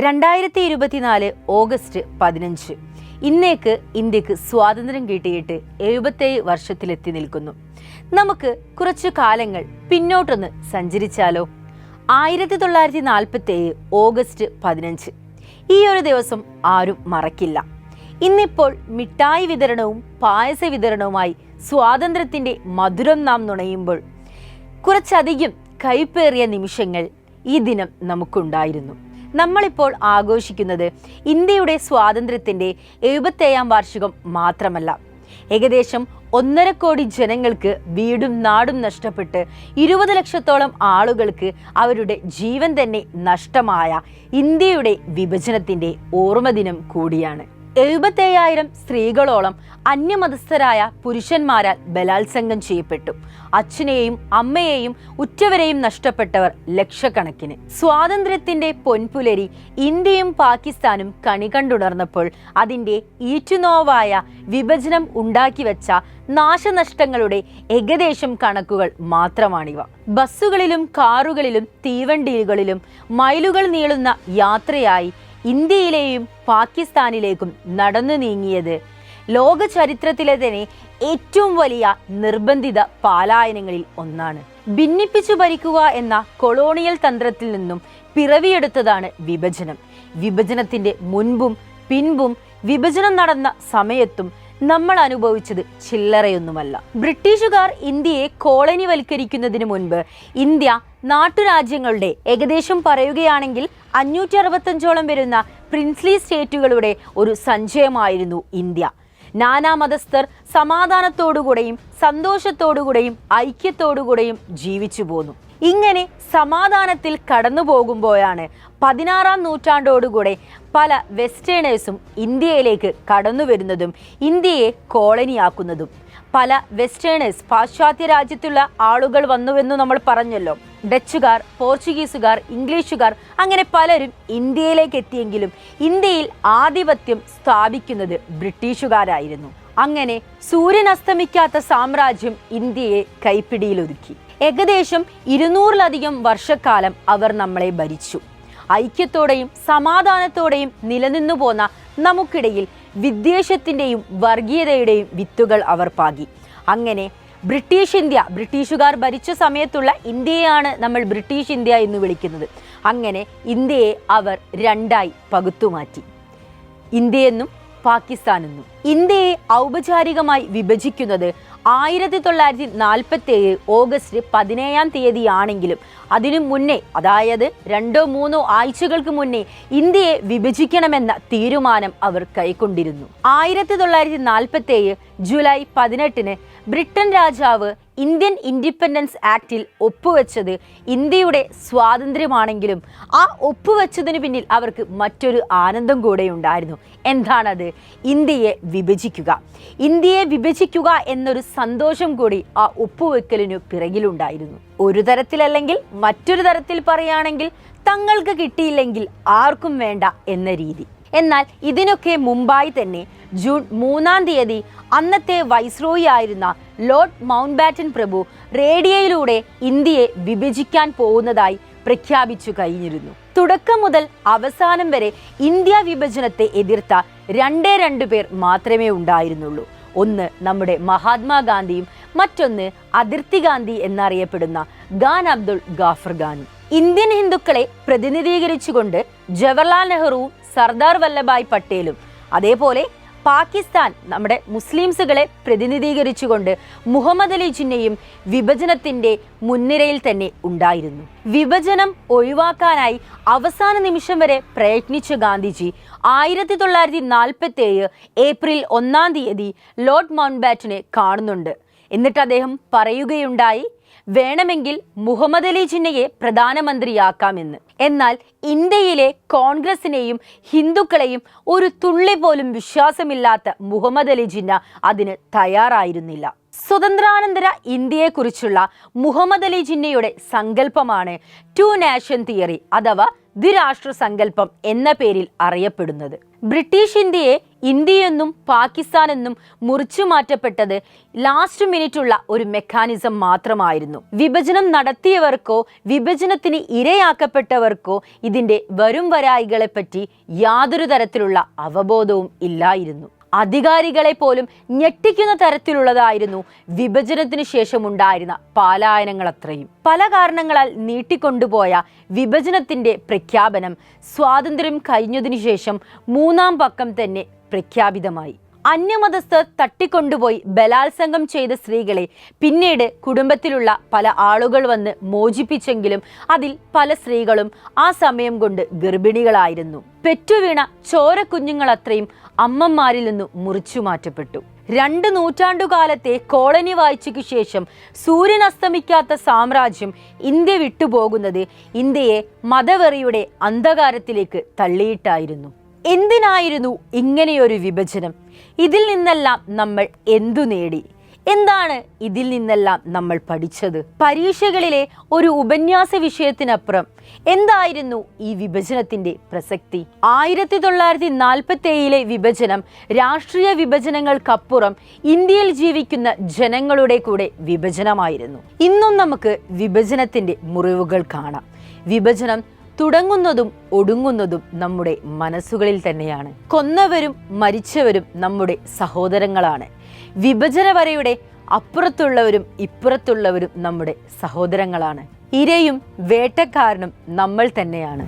രണ്ടായിരത്തി ഇരുപത്തിനാല് ഓഗസ്റ്റ് പതിനഞ്ച്. ഇന്നേക്ക് ഇന്ത്യയ്ക്ക് സ്വാതന്ത്ര്യം കിട്ടിയിട്ട് എഴുപത്തേഴ് വർഷത്തിലെത്തി നിൽക്കുന്നു. നമുക്ക് കുറച്ചു കാലങ്ങൾ പിന്നോട്ടൊന്ന് സഞ്ചരിച്ചാലോ? ആയിരത്തി തൊള്ളായിരത്തി നാൽപ്പത്തി ഏഴ് ഓഗസ്റ്റ് പതിനഞ്ച്. ഈ ഒരു ദിവസം ആരും മറക്കില്ല. ഇന്നിപ്പോൾ മിഠായി വിതരണവും പായസ വിതരണവുമായി സ്വാതന്ത്ര്യത്തിന്റെ മധുരം നാം നുണയുമ്പോൾ കുറച്ചധികം കൈപ്പേറിയ നിമിഷങ്ങൾ ഈ ദിനം നമുക്കുണ്ടായിരുന്നു. നമ്മളിപ്പോൾ ആഘോഷിക്കുന്നത് ഇന്ത്യയുടെ സ്വാതന്ത്ര്യത്തിന്റെ എഴുപത്തേഴാം വാർഷികം മാത്രമല്ല. ഏകദേശം ഒന്നര കോടി ജനങ്ങൾക്ക് വീടും നാടും നഷ്ടപ്പെട്ട് ഇരുപത് ലക്ഷത്തോളം ആളുകൾക്ക് അവരുടെ ജീവൻ തന്നെ നഷ്ടമായ ഇന്ത്യയുടെ വിഭജനത്തിന്റെ ഓർമ്മദിനം കൂടിയാണ്. എഴുപത്തേഴായിരം സ്ത്രീകളോളം അന്യമതസ്ഥരായ പുരുഷന്മാരാൽ ബലാത്സംഗം ചെയ്യപ്പെട്ടു. അച്ഛനെയും അമ്മയെയും ഉറ്റവരെയും നഷ്ടപ്പെട്ടവർ ലക്ഷക്കണക്കിന്. സ്വാതന്ത്ര്യത്തിന്റെ പൊൻപുലരി ഇന്ത്യയും പാകിസ്ഥാനും കണി കണ്ടുണർന്നപ്പോൾ അതിന്റെ ഈറ്റുനോവായ വിഭജനം ഉണ്ടാക്കി വെച്ച നാശനഷ്ടങ്ങളുടെ ഏകദേശം കണക്കുകൾ മാത്രമാണിവ. ബസ്സുകളിലും കാറുകളിലും തീവണ്ടികളിലും മൈലുകൾ നീളുന്ന യാത്രയായി ഇന്ത്യയിലെയും പാകിസ്ഥാനിലേക്കും നടന്നു നീങ്ങിയത്. ലോക ചരിത്രത്തിലെ തന്നെ ഏറ്റവും വലിയ നിർബന്ധിത പാലായനങ്ങളിൽ ഒന്നാണ്. ഭിന്നിപ്പിച്ചു ഭരിക്കുക എന്ന കൊളോണിയൽ തന്ത്രത്തിൽ നിന്നും പിറവിയെടുത്തതാണ് വിഭജനം. വിഭജനത്തിന്റെ മുൻപും പിൻപും വിഭജനം നടന്ന സമയത്തും നമ്മൾ അനുഭവിച്ചത് ചില്ലറയൊന്നുമല്ല. ബ്രിട്ടീഷുകാർ ഇന്ത്യയെ കോളനിവൽക്കരിക്കുന്നതിന് മുൻപ് ഇന്ത്യ നാട്ടുരാജ്യങ്ങളുടെ ഏകദേശം പറയുകയാണെങ്കിൽ അഞ്ഞൂറ്റി അറുപത്തഞ്ചോളം വരുന്ന പ്രിൻസ്ലി സ്റ്റേറ്റുകളുടെ ഒരു സഞ്ചയമായിരുന്നു ഇന്ത്യ. നാനാ മതസ്ഥർ സമാധാനത്തോടുകൂടെയും സന്തോഷത്തോടുകൂടെയും ഐക്യത്തോടുകൂടെയും ജീവിച്ചു പോന്നു. ഇങ്ങനെ സമാധാനത്തിൽ കടന്നു പോകുമ്പോഴാണ് പതിനാറാം നൂറ്റാണ്ടോടുകൂടെ പല വെസ്റ്റേണേഴ്സും ഇന്ത്യയിലേക്ക് കടന്നു വരുന്നതും ഇന്ത്യയെ കോളനിയാക്കുന്നതും. പല വെസ്റ്റേണേഴ്സ് പാശ്ചാത്യ രാജ്യത്തുള്ള ആളുകൾ വന്നുവെന്ന് നമ്മൾ പറഞ്ഞല്ലോ. ഡച്ചുകാർ പോർച്ചുഗീസുകാർ ഇംഗ്ലീഷുകാർ അങ്ങനെ പലരും ഇന്ത്യയിലേക്ക് എത്തിയെങ്കിലും ഇന്ത്യയിൽ ആധിപത്യം സ്ഥാപിക്കുന്നത് ബ്രിട്ടീഷുകാരായിരുന്നു. അങ്ങനെ സൂര്യൻ അസ്തമിക്കാത്ത സാമ്രാജ്യം ഇന്ത്യയെ കൈപ്പിടിയിലൊതുക്കി. ഏകദേശം ഇരുന്നൂറിലധികം വർഷക്കാലം അവർ നമ്മളെ ഭരിച്ചു. ഐക്യത്തോടെയും സമാധാനത്തോടെയും നിലനിന്നു പോന്ന നമുക്കിടയിൽ വിദ്വേഷത്തിന്റെയും വർഗീയതയുടെയും വിത്തുകൾ അവർ പാകി. അങ്ങനെ ബ്രിട്ടീഷ് ഇന്ത്യ ബ്രിട്ടീഷുകാർ ഭരിച്ച സമയത്തുള്ള ഇന്ത്യയാണ് നമ്മൾ ബ്രിട്ടീഷ് ഇന്ത്യ എന്ന് വിളിക്കുന്നത്. അങ്ങനെ ഇന്ത്യയെ അവർ രണ്ടായി പകുത്തുമാറ്റി. ഇന്ത്യയെന്നും പാകിസ്ഥാനെന്നും. ഇന്ത്യയെ ഔപചാരികമായി വിഭജിക്കുന്നത് ആയിരത്തി തൊള്ളായിരത്തി നാൽപ്പത്തി ഏഴ് ഓഗസ്റ്റ് പതിനേഴാം തീയതിയാണെങ്കിലും അതിനു മുന്നേ അതായത് രണ്ടോ മൂന്നോ ആഴ്ചകൾക്ക് മുന്നേ ഇന്ത്യയെ വിഭജിക്കണമെന്ന തീരുമാനം അവർ കൈക്കൊണ്ടിരുന്നു. ആയിരത്തി തൊള്ളായിരത്തി നാൽപ്പത്തി ഏഴ് ജൂലൈ പതിനെട്ടിന് ബ്രിട്ടൻ രാജാവ് ഇന്ത്യൻ ഇൻഡിപെൻഡൻസ് ആക്റ്റിൽ ഒപ്പുവെച്ചത് ഇന്ത്യയുടെ സ്വാതന്ത്ര്യമാണെങ്കിലും ആ ഒപ്പുവെച്ചതിന് പിന്നിൽ അവർക്ക് മറ്റൊരു ആനന്ദം കൂടെ ഉണ്ടായിരുന്നു. എന്താണത്? ഇന്ത്യയെ വിഭജിക്കുക. ഇന്ത്യയെ വിഭജിക്കുക എന്നൊരു സന്തോഷം കൂടി ആ ഒപ്പുവെക്കലിനു പിറകിലുണ്ടായിരുന്നു. ഒരു തരത്തിലല്ലെങ്കിൽ മറ്റൊരു തരത്തിൽ പറയുകയാണെങ്കിൽ തങ്ങൾക്ക് കിട്ടിയില്ലെങ്കിൽ ആർക്കും വേണ്ട എന്ന രീതി. എന്നാൽ ഇതിനൊക്കെ മുമ്പായി തന്നെ ജൂൺ മൂന്നാം തീയതി അന്നത്തെ വൈസ്രോയി ആയിരുന്ന ലോർഡ് മൗണ്ട് ബാറ്റൻ പ്രഭു റേഡിയോയിലൂടെ ഇന്ത്യയെ വിഭജിക്കാൻ പോകുന്നതായി പ്രഖ്യാപിച്ചു കഴിഞ്ഞിരുന്നു. തുടക്കം മുതൽ അവസാനം വരെ ഇന്ത്യ വിഭജനത്തെ എതിർത്ത രണ്ടേ രണ്ടു പേർ മാത്രമേ ഉണ്ടായിരുന്നുള്ളൂ. ഒന്ന് നമ്മുടെ മഹാത്മാഗാന്ധിയും മറ്റൊന്ന് അതിർത്തി ഗാന്ധി എന്നറിയപ്പെടുന്ന ഖാൻ അബ്ദുൾ ഗാഫർ ഖാനും ഇന്ത്യൻ ഹിന്ദുക്കളെ പ്രതിനിധീകരിച്ചുകൊണ്ട് ജവഹർലാൽ നെഹ്റുവും സർദാർ വല്ലഭായ് പട്ടേലും അതേപോലെ പാകിസ്ഥാൻ നമ്മുടെ മുസ്ലിംസുകളെ പ്രതിനിധീകരിച്ചുകൊണ്ട് മുഹമ്മദ് അലി ജിന്നയും വിഭജനത്തിന്റെ മുൻനിരയിൽ തന്നെ ഉണ്ടായിരുന്നു. വിഭജനം ഒഴിവാക്കാനായി അവസാന നിമിഷം വരെ പ്രയത്നിച്ച ഗാന്ധിജി ആയിരത്തി തൊള്ളായിരത്തി നാൽപ്പത്തി ഏഴ് ഏപ്രിൽ ഒന്നാം തീയതി ലോർഡ് മൗണ്ട് ബാറ്റിനെ കാണുന്നുണ്ട്. എന്നിട്ട് അദ്ദേഹം പറയുകയുണ്ടായി വേണമെങ്കിൽ മുഹമ്മദ് അലി ജിന്നയെ പ്രധാനമന്ത്രിയാക്കാമെന്ന്. എന്നാൽ ഇന്ത്യയിലെ കോൺഗ്രസിനെയും ഹിന്ദുക്കളെയും ഒരു തുള്ളി പോലും വിശ്വാസമില്ലാത്ത മുഹമ്മദ് അലി ജിന്ന അതിന് തയ്യാറായിരുന്നില്ല. സ്വതന്ത്രാനന്തര ഇന്ത്യയെക്കുറിച്ചുള്ള മുഹമ്മദ് അലി ജിന്നയുടെ സങ്കല്പമാണ് ടു നാഷൻ തിയറി അഥവാ ദ്വിരാഷ്ട്ര സങ്കല്പം എന്ന പേരിൽ അറിയപ്പെടുന്നത്. ബ്രിട്ടീഷ് ഇന്ത്യയെ ഇന്ത്യയെന്നും പാകിസ്ഥാൻ എന്നും മുറിച്ചു മാറ്റപ്പെട്ടത് ലാസ്റ്റ് മിനിറ്റുള്ള ഒരു മെക്കാനിസം മാത്രമായിരുന്നു. വിഭജനം നടത്തിയവർക്കോ വിഭജനത്തിന് ഇരയാക്കപ്പെട്ടവർക്കോ ഇതിന്റെ വരും വരായികളെപ്പറ്റി യാതൊരു തരത്തിലുള്ള അവബോധവും ഇല്ലായിരുന്നു. അധികാരികളെ പോലും ഞെട്ടിക്കുന്ന തരത്തിലുള്ളതായിരുന്നു വിഭജനത്തിന് ശേഷം ഉണ്ടായിരുന്ന പാലായനങ്ങൾ അത്രയും പല കാരണങ്ങളാൽ നീട്ടിക്കൊണ്ടുപോയ വിഭജനത്തിന്റെ പ്രഖ്യാപനം സ്വാതന്ത്ര്യം കഴിഞ്ഞതിനു ശേഷം മൂന്നാം പക്കം തന്നെ പ്രഖ്യാപിതമായി. അന്യമതസ്ഥർ തട്ടിക്കൊണ്ടുപോയി ബലാത്സംഗം ചെയ്ത സ്ത്രീകളെ പിന്നീട് കുടുംബത്തിലുള്ള പല ആളുകൾ വന്ന് മോചിപ്പിച്ചെങ്കിലും അതിൽ പല സ്ത്രീകളും ആ സമയം കൊണ്ട് ഗർഭിണികളായിരുന്നു. പെറ്റുവീണ ചോര കുഞ്ഞുങ്ങൾ അത്രയും അമ്മമാരിൽ നിന്നു മുറിച്ചു മാറ്റപ്പെട്ടു. രണ്ട് നൂറ്റാണ്ടുകാലത്തെ കോളനി വാഴ്ചയ്ക്ക് ശേഷം സൂര്യൻ അസ്തമിക്കാത്ത സാമ്രാജ്യം ഇന്ത്യ വിട്ടുപോകുന്നത് ഇന്ത്യയെ മതവെറിയുടെ അന്ധകാരത്തിലേക്ക് തള്ളിയിട്ടായിരുന്നു. എന്തിനായിരുന്നു ഇങ്ങനെയൊരു വിഭജനം? ഇതിൽ നിന്നെല്ലാം നമ്മൾ എന്തു നേടി? എന്താണ് ഇതിൽ നിന്നെല്ലാം നമ്മൾ പഠിച്ചത്? പരീക്ഷകളിലെ ഒരു ഉപന്യാസ വിഷയത്തിനപ്പുറം എന്തായിരുന്നു ഈ വിഭജനത്തിന്റെ പ്രസക്തി? ആയിരത്തി തൊള്ളായിരത്തി നാൽപ്പത്തി ഏഴിലെ വിഭജനം രാഷ്ട്രീയ വിഭജനങ്ങൾക്കപ്പുറം ഇന്ത്യയിൽ ജീവിക്കുന്ന ജനങ്ങളുടെ കൂടെ വിഭജനമായിരുന്നു. ഇന്നും നമുക്ക് വിഭജനത്തിന്റെ മുറിവുകൾ കാണാം. വിഭജനം തുടങ്ങുന്നതും ഒടുങ്ങുന്നതും നമ്മുടെ മനസ്സുകളിൽ തന്നെയാണ്. കൊന്നവരും മരിച്ചവരും നമ്മുടെ സഹോദരങ്ങളാണ്. വിഭജന വരയുടെ അപ്പുറത്തുള്ളവരും ഇപ്പുറത്തുള്ളവരും നമ്മുടെ സഹോദരങ്ങളാണ്. ഇരയും വേട്ടക്കാരനും നമ്മൾ തന്നെയാണ്.